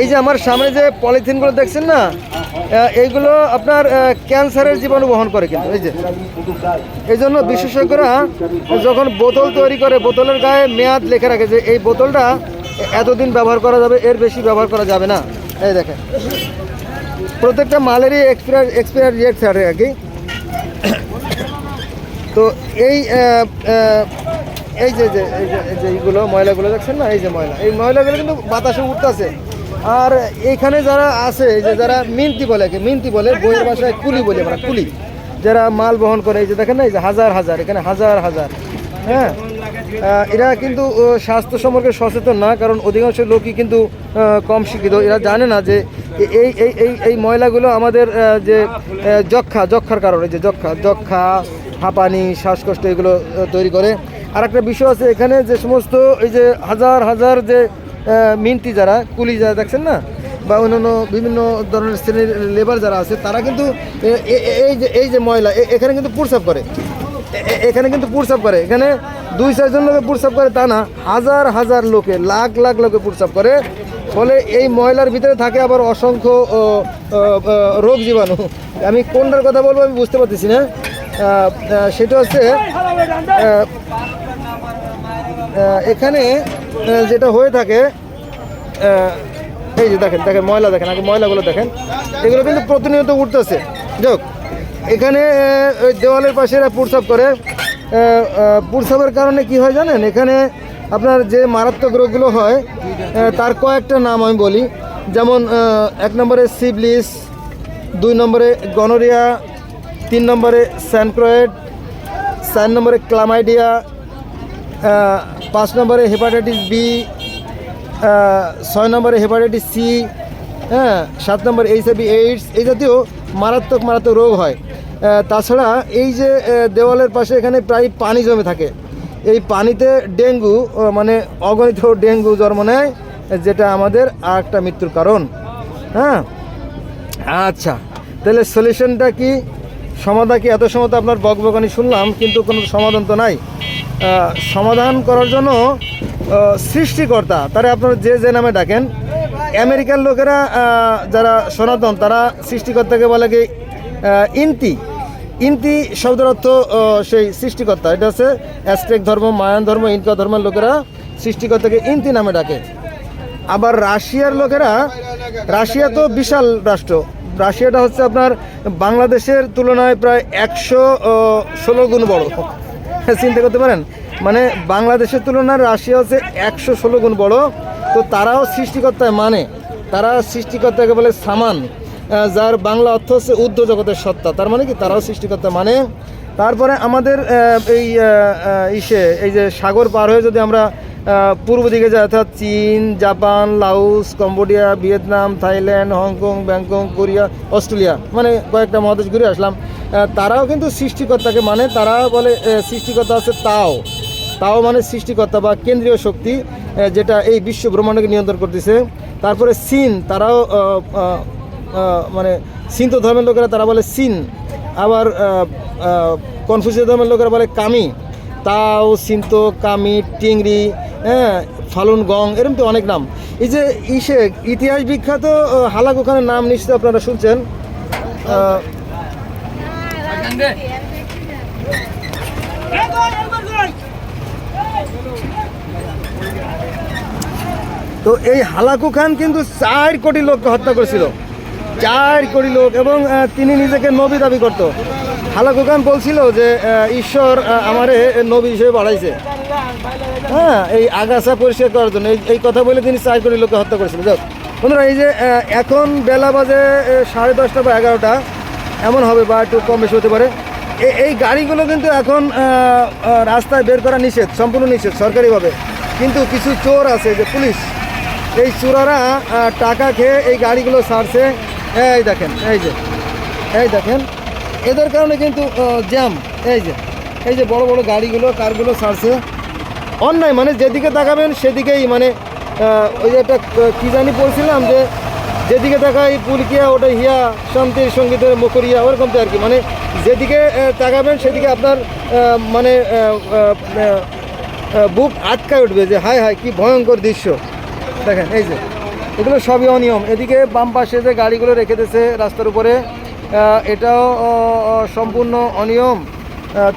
এই যে আমার সামনে যে পলিথিনগুলো দেখছেন না এইগুলো আপনার ক্যান্সারের জীবাণু বহন করে কিন্তু, এই যে। এই জন্য বিশেষজ্ঞরা যখন বোতল তৈরি করে, বোতলের গায়ে মেয়াদ লেখা রাখে যে এই বোতলটা এতদিন ব্যবহার করা যাবে, এর বেশি ব্যবহার করা যাবে না। এই দেখেন। প্রত্যেকটা মালেরই এক্সপায়ার এক্সপায়ার ডেট থাকে আর কি। তো এই এই যে যে এইগুলো, ময়লাগুলো দেখছেন না? এই যে ময়লা। এই ময়লাগুলো কিন্তু বাতাসে উঠতেছে। আর এখানে যারা আছে যে যারা মিনতি বলে মিন্তি বলে, বইয়ের ভাষায় কুলি বলে আমরা, কুলি। যারা মাল বহন করে, এই যে দেখেন না, এই যে হাজার হাজার, এখানে হাজার হাজার। হ্যাঁ? এরা কিন্তু স্বাস্থ্য সম্পর্কে সচেতন না, কারণ অধিকাংশ লোকই কিন্তু কম শিক্ষিত। এরা জানে না যে এই এই এই এই ময়লাগুলো আমাদের যে যক্ষা, যক্ষার কারণে যে যক্ষা যক্ষা, হাঁপানি, শ্বাসকষ্ট এগুলো তৈরি করে। আর একটা বিষয় আছে, এখানে যে সমস্ত, এই যে হাজার হাজার যে মিনতি যারা, কুলি যারা দেখছেন না, বা অন্যান্য বিভিন্ন ধরনের শ্রেণির লেবার যারা আছে, তারা কিন্তু এই যে এই যে ময়লা এখানে কিন্তু পুরসাপ করে। এখানে কিন্তু পুরসাপ করে। এখানে দুই চারজন লোকে পুরসাপ করে, তা না, হাজার হাজার লোকে, লাখ লাখ লোকে পুরসাপ করে। ফলে এই ময়লার ভিতরে থাকে আবার অসংখ্য রোগ জীবাণু। আমি কোনটার কথা বলব আমি বুঝতে পারতেছি না। সেটা হচ্ছে এখানে যেটা হয়ে থাকে এই যে দেখেন দেখেন, ময়লা দেখেন, আগে ময়লাগুলো দেখেন, এগুলো কিন্তু প্রতিনিয়ত উঠতেছে। যাক, এখানে ওই দেওয়ালের পাশে এরা পুরসাপ করে। পুরসাপের কারণে কি হয় জানেন? এখানে আপনার যে মারাত্মক রোগগুলো হয় তার কয়েকটা নাম আমি বলি। যেমন এক নম্বরে সিবলিস, দুই নম্বরে গনোরিয়া, তিন নম্বরে স্যানক্রয়েড, চার নম্বরে ক্লামাইডিয়া পাঁচ নম্বরে হেপাটাইটিস বি ছয় নম্বরে হেপাটাইটিস সি হ্যাঁ সাত নম্বর এইচআইভি এইডস, এই জাতীয় মারাত্মক মারাত্মক রোগ হয়। তাছাড়া এই যে দেওয়ালের পাশে এখানে প্রায় পানি জমে থাকে। এই পানিতে ডেঙ্গু মানে অগণিত ডেঙ্গু জন্ম নেয়, যেটা আমাদের আর একটা মৃত্যুর কারণ। হ্যাঁ? আচ্ছা তাহলে সলিউশনটা কি? সমাধান কি? এত সময় তো আপনার বকবকানি শুনলাম, কিন্তু কোনো সমাধান তো নাই। সমাধান করার জন্য সৃষ্টিকর্তা, তারা আপনারা যে যে নামে ডাকেন, আমেরিকার লোকেরা যারা সনাতন, তারা সৃষ্টিকর্তাকে বলে কি ইন্তি। ইন্তি শব্দের অর্থ সেই সৃষ্টিকর্তা। এটা হচ্ছে অ্যাস্টেক ধর্ম, মায়ান ধর্ম, ইনকা ধর্মের লোকেরা সৃষ্টিকর্তাকে ইন্তি নামে ডাকে। আবার রাশিয়ার লোকেরা, রাশিয়া তো বিশাল রাষ্ট্র। রাশিয়াটা হচ্ছে আপনার বাংলাদেশের তুলনায় প্রায় একশো ষোলো গুণ বড়। চিন্তা করতে পারেন? মানে বাংলাদেশের তুলনায় রাশিয়া হচ্ছে একশো ষোলো গুণ বড়। তো তারাও সৃষ্টিকর্তায় মানে। তারা সৃষ্টিকর্তাকে বলে সামান যার বাংলা অর্থ হচ্ছে উর্ধ্ব জগতের সত্তা। তার মানে কি? তারাও সৃষ্টিকর্তা মানে তারপরে আমাদের এই ইসে, এই যে সাগর পার হয়ে যদি আমরা পূর্ব দিকে যাই, অর্থাৎ চীন, Japan Laos Cambodia, Vietnam, Thailand, Hong Kong, Bangkok, Korea, Australia মানে কয়েকটা মহাদেশ ঘুরে আসলাম। তারাও কিন্তু সৃষ্টিকর্তাকে মানে তারা বলে সৃষ্টিকর্তা আছে তাও। তাও মানে সৃষ্টিকর্তা বা কেন্দ্রীয় শক্তি যেটা এই বিশ্ব ব্রহ্মাণ্ডকে নিয়ন্ত্রণ করতেছে। তারপরে চীন, তারাও মানে সিন্ত ধর্মের লোকেরা, তারা বলে সিন আবার কনফিউসিয়াস ধর্মের লোকেরা বলে কামি, তাও সিন্ত, কামি টিংরি হ্যাঁ ফালুন, গং, এরকম তো অনেক নাম। এই যে ইসে ইতিহাস বিখ্যাত হালাক ওখানে নাম নিশ্চয় আপনারা শুনছেন। তো এই হালাকু খান কিন্তু চার কোটি লোককে হত্যা করেছিল। চার কোটি লোক এবং তিনি নিজেকে নবী দাবি করত। হালাকু খান বলছিল যে ঈশ্বর আমারে নবী হিসেবে বাড়াইছে। হ্যাঁ এই আগাছা পরিষ্কার করার জন্য। এই- কথা বলে তিনি চার কোটি লোককে হত্যা করেছিল যাক, বন্ধুরা, এই যে এখন বেলা বাজে সাড়ে দশটা বা এগারোটা, এমন হবে বা একটু কম বেশি হতে পারে। এই গাড়িগুলো কিন্তু এখন রাস্তায় বের করা নিষেধ, সম্পূর্ণ নিষেধ সরকারিভাবে। কিন্তু কিছু চোর আছে, যে পুলিশ, এই চোরারা টাকা খেয়ে এই গাড়িগুলো ছাড়ছে। এই দেখেন, এই যে, এই দেখেন। এদের কারণে কিন্তু জ্যাম, এই যে এই যে বড় বড় গাড়িগুলো, কারগুলো ছাড়ছে। অন্যায় মানে যেদিকে তাকাবেন সেদিকেই মানে ওই যে একটা কী জানি বলছিলাম যে, যেদিকে তাকাই পুলকিয়া ওটা হিয়া শান্তির সঙ্গীতের মুখরিয়া ওরকম তো আর কি। মানে যেদিকে তাকাবেন সেদিকে আপনার মানে বুক আটকায় উঠবে যে, হায় হায়, কি ভয়ঙ্কর দৃশ্য। দেখেন, এই যে। এগুলো সবই অনিয়ম। এদিকে বাম পাশে যে গাড়িগুলো রেখে দিয়েছে রাস্তার উপরে এটাও সম্পূর্ণ অনিয়ম।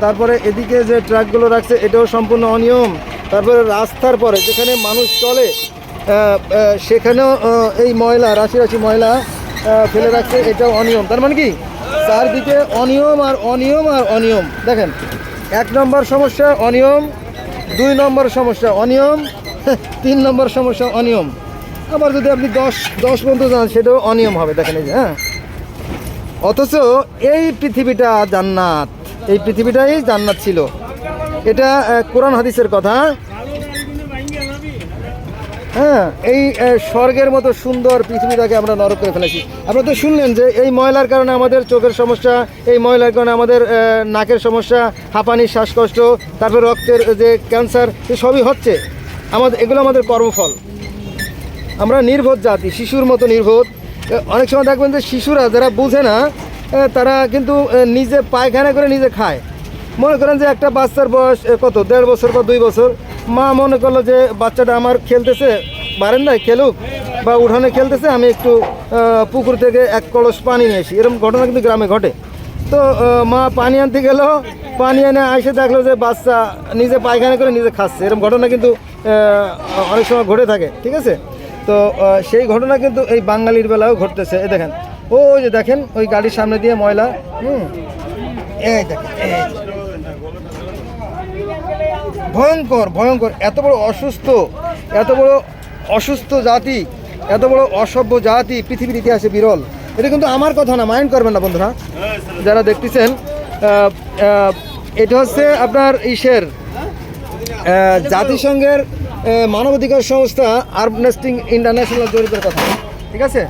তারপরে এদিকে যে ট্রাকগুলো রাখছে, এটাও সম্পূর্ণ অনিয়ম। তারপরে রাস্তার পরে যেখানে মানুষ চলে সেখানেও এই ময়লা রাশি রাশি ময়লা ফেলে রাখছে, এটাও অনিয়ম। তার মানে কি? চারদিকে অনিয়ম আর অনিয়ম আর অনিয়ম। দেখেন, এক নম্বর সমস্যা অনিয়ম, দুই নম্বর সমস্যা অনিয়ম, তিন নম্বর সমস্যা অনিয়ম। আবার যদি আপনি দশ দশ পর্যন্ত যান, সেটাও অনিয়ম হবে, দেখেন এই যে হ্যাঁ। অথচ এই পৃথিবীটা জান্নাত, এই পৃথিবীটাই জান্নাত ছিল। এটা কোরআন হাদিসের কথা। হ্যাঁ এই স্বর্গের মতো সুন্দর পৃথিবীটাকে আমরা নরক করে ফেলেছি। আপনারা তো শুনলেন যে এই ময়লার কারণে আমাদের চোখের সমস্যা, এই ময়লার কারণে আমাদের নাকের সমস্যা, হাঁপানি, শ্বাসকষ্ট, তারপর রক্তের যে ক্যান্সার সবই হচ্ছে। আমাদের, এগুলো আমাদের কর্মফল। আমরা নির্বোধ জাতি, শিশুর মতো নির্বোধ। অনেক সময় দেখবেন যে শিশুরা যারা বুঝে না তারা কিন্তু নিজে পায়খানা করে নিজে খায়। মনে করেন যে একটা বাচ্চার বয়স কত? দেড় বছর বা দুই বছর। মা মনে করল যে, বাচ্চাটা আমার খেলতেছে বারান্দায় খেলুক। বা উঠানে খেলতেছে, আমি একটু পুকুর থেকে এক কলস পানি নিয়ে আসি। এরকম ঘটনা কিন্তু গ্রামে ঘটে। তো মা পানি আনতে গেল, পানি এনে এসে দেখল যে বাচ্চা নিজে পায়খানা করে নিজে খাচ্ছে। এরকম ঘটনা কিন্তু অনেক সময় ঘটে থাকে, ঠিক আছে? তো সেই ঘটনা কিন্তু এই বাঙালির বেলাও ঘটতেছে। এই দেখেন ওই যে দেখেন, ওই গাড়ির সামনে দিয়ে ময়লা, হুম? এই দেখেন ভয়ঙ্কর ভয়ঙ্কর, এত বড় অসুস্থ, এত বড় অসুস্থ জাতি, এত বড় অসভ্য জাতি, পৃথিবীর ইতিহাসে বিরল। এটা কিন্তু আমার কথা না, মাইন্ড করবেন না বন্ধুরা। যারা দেখতেছেন এটা হচ্ছে আপনার ইসের জাতিসংঘের মানবাধিকার সংস্থা আর্বনেস্টিং ইন্টারন্যাশনাল জরিপের কথা। ঠিক আছে?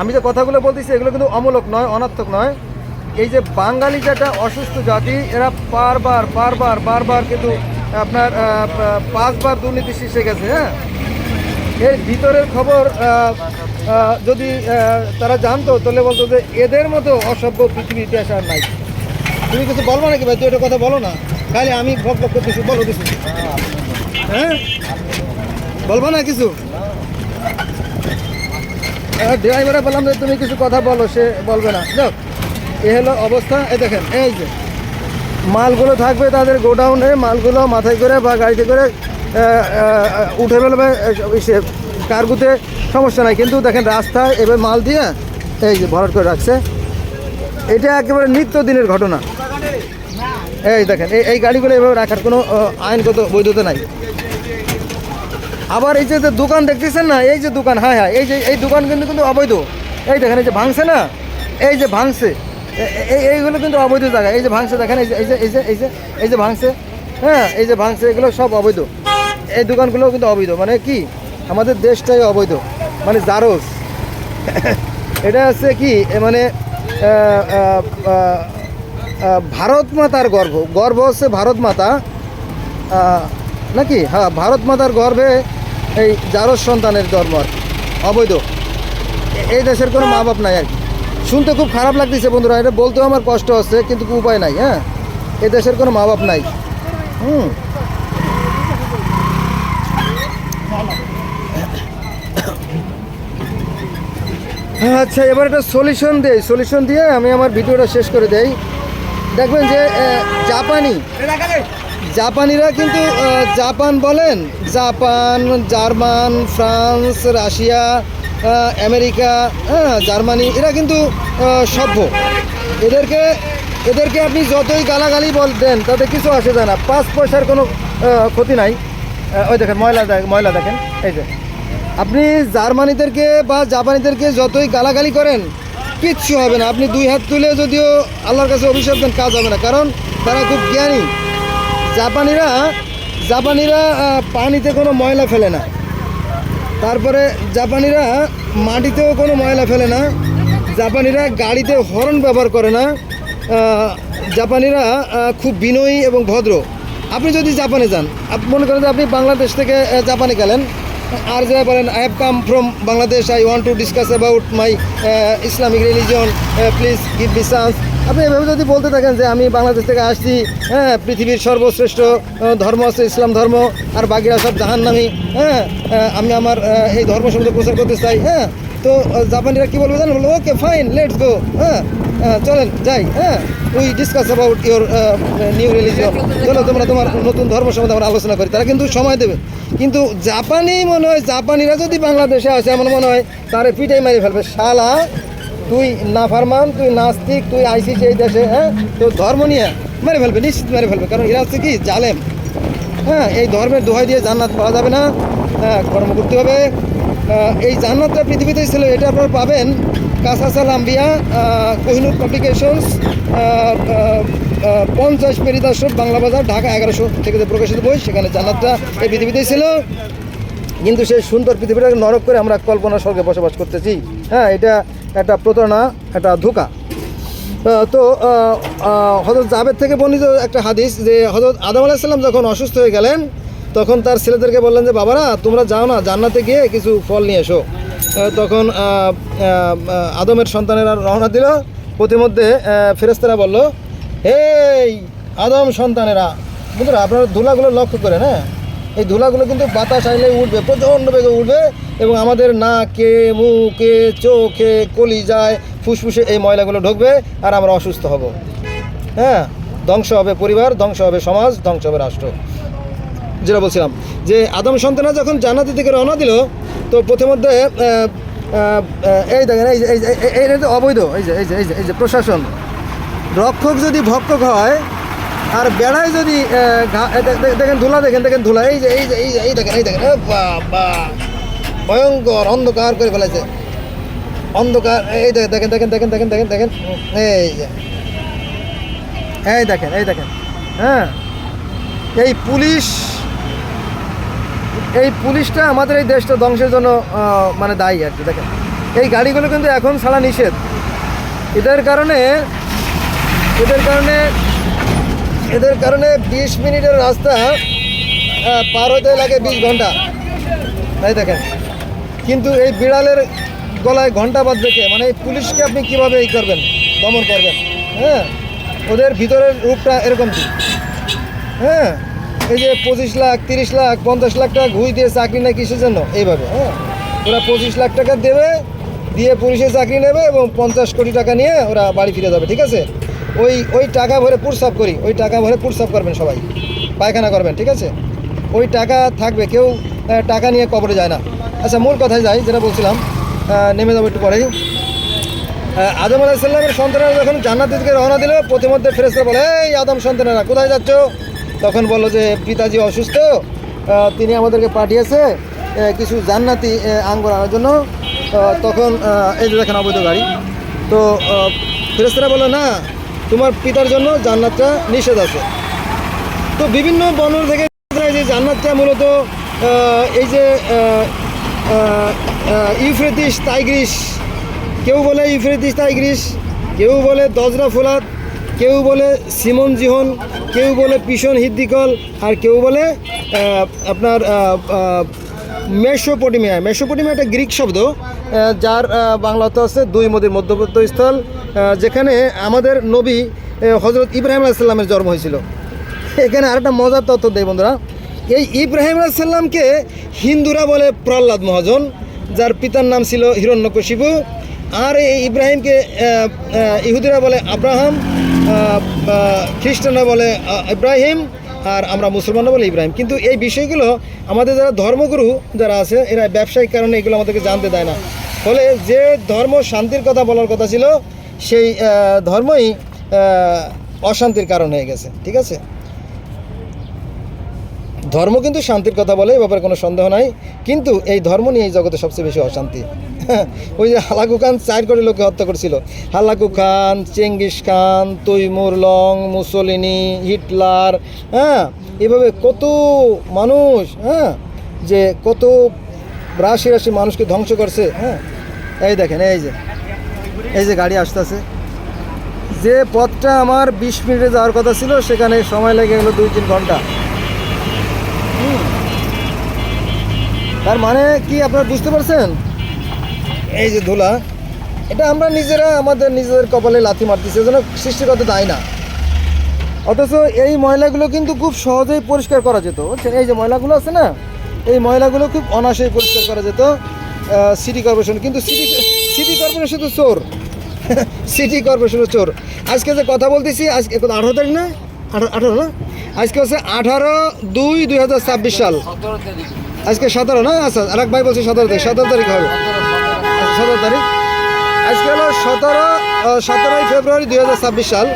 আমি যে কথাগুলো বলতেছি, এগুলো কিন্তু অমূলক নয়, অনার্থক নয়। এই যে বাঙালি যেটা অসুস্থ জাতি, এরা বারবার বারবার বারবার কিন্তু আপনার পাঁচবার দুর্নীতি শীর্ষে গেছে হ্যাঁ? এর ভিতরের খবর যদি তারা জানতো, তাহলে বলতো যে এদের মতো অসভ্য পৃথিবীর ইতিহাস আর নাই। তুমি কিছু বলব নাকি ভাই? তুই এটা কথা বলো না। খালি আমি ভক ভক করতেছি, বলো কিছু। হ্যাঁ? বলব না কিছু? ড্রাইভারে বললাম যে তুমি কিছু কথা বলো, সে বলবে না। যাক এ হলো অবস্থা। এই দেখেন, এই যে, মালগুলো থাকবে তাদের গোডাউনে, মালগুলো মাথায় করে বা গাড়িতে করে উঠে ফেলবে সে কার্গুতে সমস্যা নাই। কিন্তু দেখেন রাস্তায় এবার মাল দিয়ে, এই যে ভরাট করে রাখছে। এটা একেবারে নিত্য দিনের ঘটনা। এই দেখেন, এই এই গাড়িগুলো এভাবে রাখার কোনো আইনগত বৈধতা নাই। আবার এই যে দোকান দেখতেছেন না, এই যে দোকান হ্যাঁ হ্যাঁ এই যে এই দোকান কিন্তু কিন্তু অবৈধ। এই দেখেন, এই যে ভাঙছে না? এই যে ভাঙছে। এই এইগুলো কিন্তু অবৈধ জায়গা। এই যে ভাঙছে, দেখেন, এই যে এই যে এই যে এই যে ভাঙছে হ্যাঁ এই যে ভাঙছে, এগুলো সব অবৈধ। এই দোকানগুলোও কিন্তু অবৈধ। মানে কি? আমাদের দেশটাই অবৈধ। মানে জারোস এটা হচ্ছে কি? মানে ভারত মাতার গর্ভ। গর্ভ হচ্ছে ভারত মাতা। নাকি? হ্যাঁ ভারত মাতার গর্ভে এই জারস সন্তানের জন্ম আর অবৈধ। এই দেশের কোনো মা বাপ নাই আর কি। শুনতে খুব খারাপ লাগতেছে বন্ধুরা, এটা বলতেও আমার কষ্ট হচ্ছে, কিন্তু উপায় নাই হ্যাঁ? এই দেশের কোনো মা বাপ নাই। হুম। আচ্ছা এবার একটা সলিউশন দেই। সলিউশন দিয়ে আমি আমার ভিডিওটা শেষ করে দেই। দেখবেন যে জাপানি। জাপানিরা কিন্তু জাপান বলেন, Japan, German, France, Russia America হ্যাঁ জার্মানি, এরা কিন্তু সভ্য। এদেরকে এদেরকে আপনি যতই গালাগালি বল, দেন, তাতে কিছু আসে যায় না। পাঁচ পয়সার কোনো ক্ষতি নাই। ওই দেখেন, ময়লা ময়লা দেখেন, এই যে। আপনি জার্মানিদেরকে বা জাপানিদেরকে যতই গালাগালি করেন কিচ্ছু হবে না। আপনি দুই হাত তুলে যদিও আল্লাহর কাছে অভিশাপ দেন, কাজ হবে না। কারণ তারা খুব জ্ঞানী। জাপানিরা জাপানিরা পানিতে কোনো ময়লা ফেলে না। তারপরে জাপানিরা মাটিতেও কোনো ময়লা ফেলে না। জাপানিরা গাড়িতে হর্ন ব্যবহার করে না। জাপানিরা খুব বিনয়ী এবং ভদ্র। আপনি যদি জাপানে যান মনে করেন যে আপনি বাংলাদেশ থেকে জাপানে গেলেন আর যারা বলেন I have come from Bangladesh I want to discuss about my Islamic religion please give me chance আপনি এভাবে যদি বলতে থাকেন যে আমি বাংলাদেশ থেকে আসছি হ্যাঁ পৃথিবীর সর্বশ্রেষ্ঠ ধর্ম আছে, ইসলাম ধর্ম, আর বাকিরা সব জাহান্নামি হ্যাঁ আমি আমার এই ধর্ম সম্বন্ধে প্রচার করতে চাই হ্যাঁ তো জাপানিরা কি বলবে জানেন? বলব ওকে ফাইন লেটস গো হ্যাঁ চলেন, যাই হ্যাঁ। We discuss about your new religion চলো, তোমরা তোমার নতুন ধর্ম সম্বন্ধে আমরা আলোচনা করি। তারা কিন্তু সময় দেবে। কিন্তু জাপানি মনে হয়, জাপানিরা যদি বাংলাদেশে আসে এমন মনে হয়, তারে পিটাই মারি ফেলবে। শালা, তুই না ফারমান তুই নাস্তিক, তুই আইসিস এই দেশে হ্যাঁ? তো ধর্ম নিয়ে মেরে ফেলবে, নিশ্চিত মেরে ফেলবে। কারণ এরা হচ্ছে কি? জালেম। হ্যাঁ এই ধর্মের দোহাই দিয়ে জান্নাত পাওয়া যাবে না। হ্যাঁ কর্ম করতে হবে। এই জান্নাতটা পৃথিবীতে ছিল, এটা আপনারা পাবেন। কাসাসাল আম্বিয়া কোহিনুর পাবলিকেশনস পঞ্চাশ আশ্রম বাংলা বাজার, ঢাকা এগারোশো থেকে যে প্রকাশিত বই, সেখানে জান্নাতটা এই পৃথিবীতেই ছিল। কিন্তু সেই সুন্দর পৃথিবীটাকে নরক করে আমরা কল্পনা স্বর্গে বসবাস করতেছি। হ্যাঁ এটা একটা প্রতারণা, একটা ধোকা। তো হজরত জাবেদ থেকে বর্ণিত একটা হাদিস যে হজরত আদম আলাহিসাল্লাম যখন অসুস্থ হয়ে গেলেন তখন তার ছেলেদেরকে বললেন যে, বাবারা, তোমরা যাও না, জান্নাতে গিয়ে কিছু ফল নিয়ে এসো। তখন আদমের সন্তানেরা রওনা দিল। প্রতিমধ্যে ফেরেস্তারা বলল, এই আদম সন্তানেরা, বন্ধুরা, আপনারা ধুলাগুলো লক্ষ্য করেন হ্যাঁ? এই ধুলাগুলো কিন্তু বাতাস আইলে উঠবে, প্রচণ্ড বেগে উঠবে এবং আমাদের নাকে, মুখে, চোখে, কলিজায়, ফুসফুসে এই ময়লাগুলো ঢুকবে আর আমরা অসুস্থ হব। হ্যাঁ? ধ্বংস হবে পরিবার, ধ্বংস হবে সমাজ, ধ্বংস হবে রাষ্ট্র। যেটা বলছিলাম যে আদম সন্তানরা যখন জান্নাতের দিকে রওনা দিল তো প্রথমধ্যে এই দেখেন এই এই তো অবৈধ এই যে এই যে এই যে এই যে প্রশাসন রক্ষক যদি ভক্ষক হয় আর বেড়ায় যদি দেখেন ধুলা দেখেন দেখেন ধুলা এই যে এই যে এই যে এই দেখেন এই দেখেন ভয়ঙ্কর অন্ধকার করে ফেলেছে অন্ধকার এই দেখেন দেখেন দেখেন দেখেন দেখেন দেখেন দেখেন এই যে এই দেখেন এই দেখেন হ্যাঁ এই পুলিশ এই পুলিশটা আমাদের এই দেশটা ধ্বংসের জন্য মানে দায়ী আর কি, দেখেন। এই গাড়িগুলো কিন্তু এখন ছাড়া নিষেধ। এদের কারণে এদের কারণে এদের কারণে বিশ মিনিটের রাস্তা পার হতে লাগে বিশ ঘণ্টা। তাই দেখেন। কিন্তু এই বিড়ালের গলায় ঘণ্টা বাদ দেখে মানে এই পুলিশকে আপনি কীভাবে এই করবেন? দমন করবেন? হ্যাঁ? ওদের ভিতরের রূপটা এরকম হ্যাঁ? এই যে পঁচিশ লাখ, তিরিশ লাখ, পঞ্চাশ লাখ টাকা ঘুষ দিয়ে চাকরি নেয় কিসের জন্য? এইভাবে হ্যাঁ? ওরা পঁচিশ লাখ টাকা দেবে, দিয়ে পুলিশে চাকরি নেবে এবং পঞ্চাশ কোটি টাকা নিয়ে ওরা বাড়ি ফিরে যাবে, ঠিক আছে? ওই ওই টাকা ভরে পুরসাপ করি, ওই টাকা ভরে পুরসাপ করবেন সবাই, পায়খানা করবেন, ঠিক আছে? ওই টাকা থাকবে, কেউ টাকা নিয়ে কবরে যায় না। আচ্ছা মূল কথায় যাই, যেটা বলছিলাম নেমে যাব একটু পরেই। আদম আলাহিসাল্লামের সন্তানেরা যখন জান্নাতের দিকে রওনা দিল, প্রতিমধ্যে ফেরেস্তা বলে, এই আদম সন্তানেরা, কোথায় যাচ্ছ? তখন বলল যে পিতাজি অসুস্থ তিনি আমাদেরকে পাঠিয়েছে কিছু জান্নাতি আঙ্গুর আনার জন্য। তখন এই যে দেখেন অবৈধ গাড়ি। তো ফেরেস্তারা বলল না তোমার পিতার জন্য জান্নাতটা নিষেধ আছে। তো বিভিন্ন বর্ণ থেকে যে জান্নাতটা মূলত এই যে আহ, টাইগ্রিস কেউ বলে ইউফ্রেটিস টাইগ্রিস কেউ বলে দজরা ফোলাত কেউ বলে সিমন জিহন কেউ বলে পিশন হিদ্দিকল আর কেউ বলে আপনার মেসোপটিমিয়া। মেসোপটিমিয়া একটা গ্রিক শব্দ যার আহ, বাংলাতে আছে দুই নদীর মধ্যবর্তী স্থল যেখানে আমাদের নবী হজরত ইব্রাহিম আলাইসাল্লামের জন্ম হয়েছিল। এখানে আরেকটা মজার তথ্য দেয় বন্ধুরা। এই ইব্রাহিম আলাইসাল্লামকে হিন্দুরা বলে প্রহ্লাদ মহাজন যার পিতার নাম ছিল হিরণ্যকশিপু আর এই ইব্রাহিমকে ইহুদিরা বলে আব্রাহাম খ্রিস্টানরা বলে ইব্রাহিম, আর আমরা মুসলমানরা বলে ইব্রাহিম। কিন্তু এই বিষয়গুলো আমাদের যারা ধর্মগুরু যারা আছে, এরা ব্যবসায়িক কারণে এগুলো আমাদেরকে জানতে দেয় না। ফলে যে ধর্ম শান্তির কথা বলার কথা ছিল, সেই ধর্মই অশান্তির কারণ হয়ে গেছে। ঠিক আছে? ধর্ম কিন্তু শান্তির কথা বলে, এ ব্যাপারে কোনো সন্দেহ নাই। কিন্তু এই ধর্ম নিয়ে এই জগতে সবচেয়ে বেশি অশান্তি। ওই যে হালাকু খান, চার করে লোককে হত্যা করেছিল। Hulagu Khan, Genghis Khan, Timur Lang, Mussolini, Hitler হ্যাঁ? এভাবে কত মানুষ হ্যাঁ? যে কত রাশি রাশি মানুষকে ধ্বংস করছে হ্যাঁ? এই দেখেন, এই যে এই যে গাড়ি আসতেছে। যে পথটা আমার বিশ মিনিটে যাওয়ার কথা ছিল, সেখানে সময় লেগে গেলো দুই তিন ঘণ্টা। তার মানে কি আপনারা বুঝতে পারছেন? এই যে ধুলা এটা আমরা নিজেরা আমাদের নিজেদের কপালে লাথি মারতেছি এজন্য সৃষ্টিগত দায় না। অথচ এই ময়লাগুলো কিন্তু খুব সহজেই পরিষ্কার করা যেত বুঝছেন? এই যে ময়লাগুলো আছে না এই ময়লাগুলো খুব অনায়াসেই পরিষ্কার করা যেত সিটি কর্পোরেশন কিন্তু সিটি সিটি কর্পোরেশন তো চোর। সিটি কর্পোরেশনের চোর। আজকে যে কথা বলতেছি আজকে কত আঠারো তারিখ না? আঠারো আঠারো না? আজকে হচ্ছে আঠারো দুই দুই হাজার ছাব্বিশ সাল। আজকে সতেরো না? আচ্ছা আর এক ভাই বলছে সতেরো তারিখ সতেরো তারিখ হবে। আচ্ছা, সতেরো তারিখ। আজকে হলো সতেরো সতেরোই ফেব্রুয়ারি দুই হাজার ছাব্বিশ সাল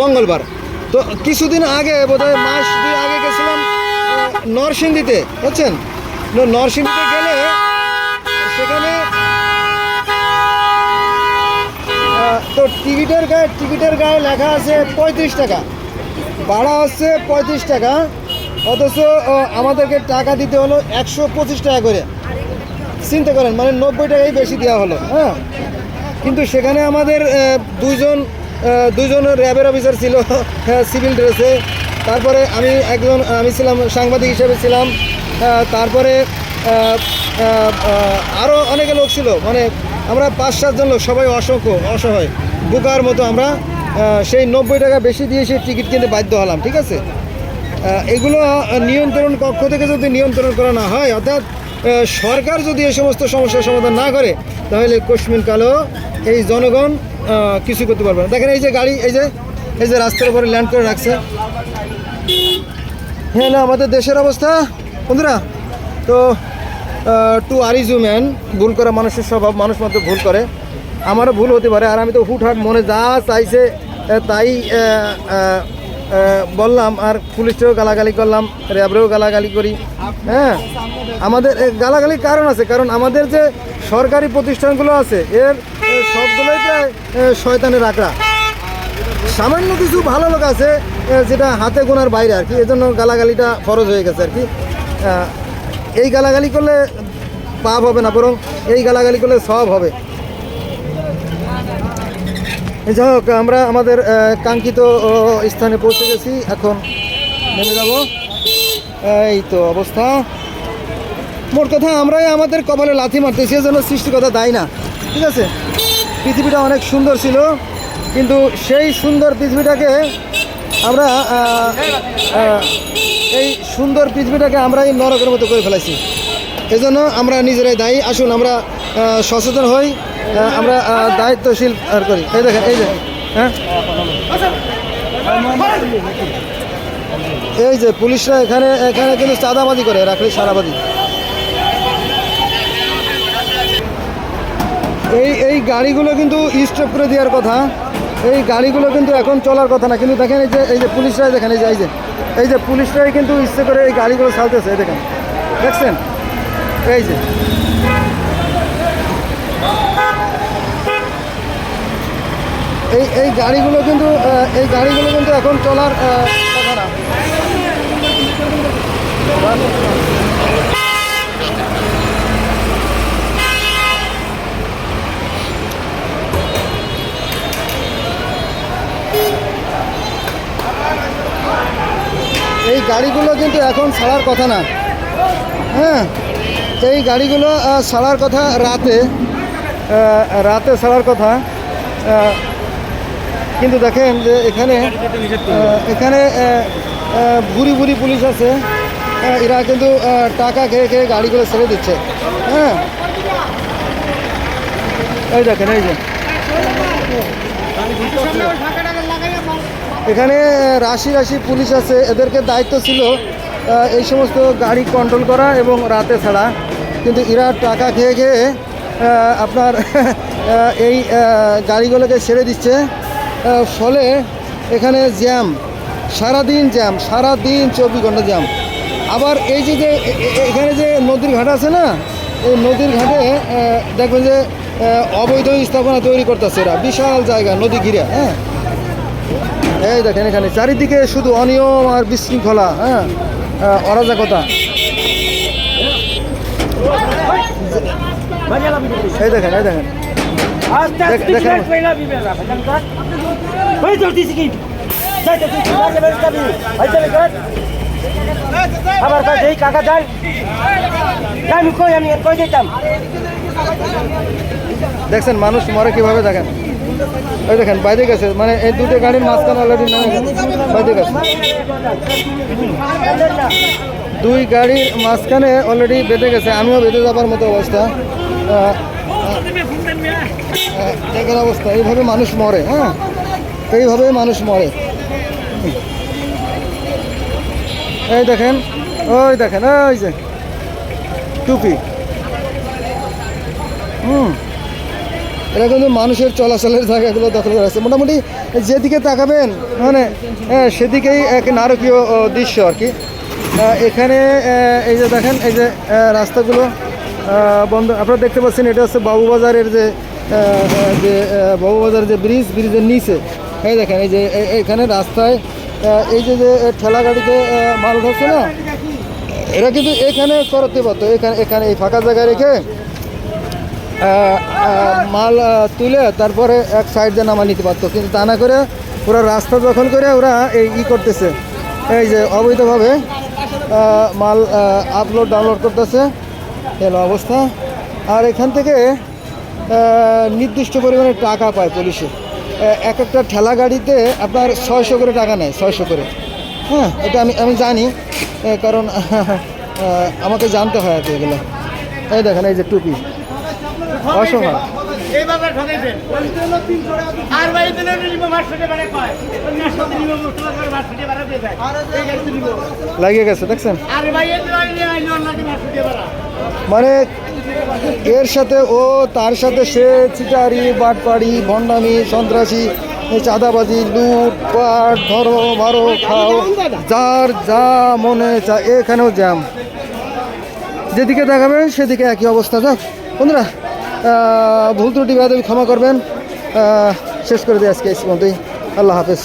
মঙ্গলবার। তো কিছুদিন আগে বোধহয় মাস দুই আগে গেছিলাম নরসিংদীতে বুঝছেন? নরসিংদীতে গেলে সেখানে তো টিকিটের গায়ে টিকিটের গায়ে লেখা আছে পঁয়ত্রিশ টাকা। ভাড়া হচ্ছে পঁয়ত্রিশ টাকা। অথচ আমাদেরকে টাকা দিতে হলো একশো পঁচিশ টাকা করে। চিন্তা করেন মানে নব্বই টাকাই বেশি দেওয়া হলো হ্যাঁ? কিন্তু সেখানে আমাদের দুইজন আহ, দুইজন র্যাবের অফিসার ছিল সিভিল ড্রেসে। তারপরে আমি একজন আমি ছিলাম সাংবাদিক হিসেবে ছিলাম তারপরে আরও অনেকে লোক ছিল মানে আমরা পাঁচ সাতজন লোক সবাই অসংখ্য অসহায়। বুকার মতো আমরা সেই নব্বই টাকা বেশি দিয়ে সেই টিকিট কিনতে বাধ্য হলাম ঠিক আছে? এগুলো নিয়ন্ত্রণ কক্ষ থেকে যদি নিয়ন্ত্রণ করা না হয়, অর্থাৎ সরকার যদি এই সমস্ত সমস্যার সমাধান না করে, তাহলে কশ্মিন কালো, এই জনগণ কিছু করতে পারবে না। দেখেন এই যে গাড়ি, এই যে এই যে রাস্তার উপরে ল্যান্ড করে রাখছে। হ্যাঁ না, আমাদের দেশের অবস্থা, বন্ধুরা, তো টু আরিজু ম্যান ভুল করা মানুষের স্বভাব, মানুষ মাত্র ভুল করে। আমারও ভুল হতে পারে, আর আমি তো হুটহাট মনে যা চাইছে তাই বললাম, আর পুলিশকেও গালাগালি করলাম, র্যাবরেও গালাগালি করি। হ্যাঁ আমাদের গালাগালির কারণ আছে, কারণ আমাদের যে সরকারি প্রতিষ্ঠানগুলো আছে, এর সবগুলোই প্রায় শয়তানের আঁকড়া। সামান্য কিছু ভালো লোক আছে যেটা হাতে গোনার বাইরে আর কি, এজন্য গালাগালিটা ফরজ হয়ে গেছে আর কি। এই গালাগালি করলে পাপ হবে না, বরং এই গালাগালি করলে সব হবে। যাই হোক, আমরা আমাদের কাঙ্ক্ষিত স্থানে পৌঁছে গেছি। এখন নেমে যাব। এই তো অবস্থা। মোট কথা, আমরাই আমাদের কপালে লাথি মারতে মারতেছি, এজন্য সৃষ্টিকতা দায় না। ঠিক আছে? পৃথিবীটা অনেক সুন্দর ছিল, কিন্তু সেই সুন্দর পৃথিবীটাকে আমরা এই সুন্দর পৃথিবীটাকে আমরাই নরকের মতো করে ফেলাইছি। এজন্য আমরা নিজেরাই দায়ী। আসুন, আমরা সচেতন হই। আমরা দায়িত্বশীল আর করি। এই দেখেন, এই যে হ্যাঁ? এই যে পুলিশরা এখানে এখানে কিন্তু চাঁদাবাদি করে, রাখলে সারাবাদি এই এই গাড়িগুলো কিন্তু স্টপ করে দেওয়ার কথা। এই গাড়িগুলো কিন্তু এখন চলার কথা না, কিন্তু দেখেন এই যে এই যে পুলিশরাই দেখেন, এই যে এই যে এই যে পুলিশরাই কিন্তু ইচ্ছে করে এই গাড়িগুলো চালতেছে দেখেন। দেখছেন? এই যে এই এই গাড়িগুলো কিন্তু এই গাড়িগুলো কিন্তু এখন চলার কথা না এই গাড়িগুলো কিন্তু এখন ছাড়ার কথা না। হ্যাঁ এই গাড়িগুলো ছাড়ার কথা রাতে রাতে ছাড়ার কথা কিন্তু দেখেন যে এখানে এখানে বুড়ি বুড়ি পুলিশ আছে। আহ, এরা কিন্তু টাকা খেয়ে খেয়ে গাড়িগুলো ছেড়ে দিচ্ছে। হ্যাঁ। এই দেখেন এই যে। এখানে রাশি রাশি পুলিশ আছে। এদেরকে দায়িত্ব ছিল এই সমস্ত গাড়ি কন্ট্রোল করা এবং রাতে ছাড়া। কিন্তু এরা টাকা খেয়ে খেয়ে আপনার এই গাড়িগুলোকে ছেড়ে দিচ্ছে। ফলে এখানে জ্যাম সারাদিন জ্যাম সারাদিন চব্বিশ ঘণ্টা জ্যাম। আবার এই যে যে এখানে যে নদীর ঘাট আছে না এই নদীর ঘাটে দেখবেন যে অবৈধ স্থাপনা তৈরি করতেছে এরা। বিশাল জায়গা নদী ঘিরে হ্যাঁ। এই দেখেন এখানে চারিদিকে শুধু অনিয়ম আর বিশৃঙ্খলা হ্যাঁ। অরাজকতা। এই দেখেন এই দেখেন। দেখ- দেখেন। ভাই যাবি কাট আবার কাজ এই কাকা যাই আমি কই আমি কই দিতাম দেখছেন মানুষ মরে কীভাবে দেখেন ওই দেখেন বাইরে গেছে মানে এই দুটো গাড়ির মাঝখানে অলরেডি বাইরে গেছে দুই গাড়ির মাঝখানে অলরেডি বেঁধে গেছে আমিও বেঁধে যাবার মতো অবস্থা দেখেন অবস্থা এইভাবে মানুষ মরে হ্যাঁ এইভাবে মানুষ মরে। এই দেখেন ওই দেখেন ওই যে টুপি। হুম। এরা কিন্তু মানুষের চলাচলের জায়গাগুলো দখল করে আছে মোটামুটি যেদিকে তাকাবেন মানে হ্যাঁ, সেদিকেই এক নারকীয় দৃশ্য আর কি। এখানে এই যে দেখেন এই যে রাস্তাগুলো বন্ধ আপনারা দেখতে পাচ্ছেন এটা হচ্ছে বাবুবাজারের যে যে বাবুবাজার যে ব্রিজ ব্রিজের নিচে। এই দেখেন, এই যে এখানে রাস্তায় এই যে যে ঠেলা গাড়িতে মাল ধরছে না? এরা কিন্তু এখানে করতে পারতো এখানে এখানে এই ফাঁকা জায়গায় রেখে মাল তুলে তারপরে এক সাইড দিয়ে নামা নিতে পারতো। কিন্তু তা না করে ওরা রাস্তা দখল করে ওরা এই ই করতেছে। এই যে অবৈধভাবে মাল আপলোড ডাউনলোড করতেছে। এলো অবস্থা। আর এখান থেকে নির্দিষ্ট পরিমাণে টাকা পায় পুলিশে। এক একটা ঠেলা গাড়িতে আপনার ছয়শো করে টাকা নেয় ছয়শো করে। হ্যাঁ এটা আমি আমি জানি কারণ আমাকে জানতে হয় আর কি এগুলো। এই দেখেন এই যে টুপি। অসহায় লাগিয়ে গেছে দেখছেন? মানে এর সাথে ও, তার সাথে সে চিটারি বাটপাড়ি, ভণ্ডামি, সন্ত্রাসী, চাঁদাবাজি, লুট, পাট, ধরো, মারো, খাও, যার যা মনে চায় এখানেও জ্যাম। যেদিকে দেখাবেন, সেদিকে একই অবস্থা। যাক, বন্ধুরা ভুল ত্রুটি বাদে ক্ষমা করবেন। শেষ করে দিই আজকে এই মধ্যেই আল্লাহ হাফেজ।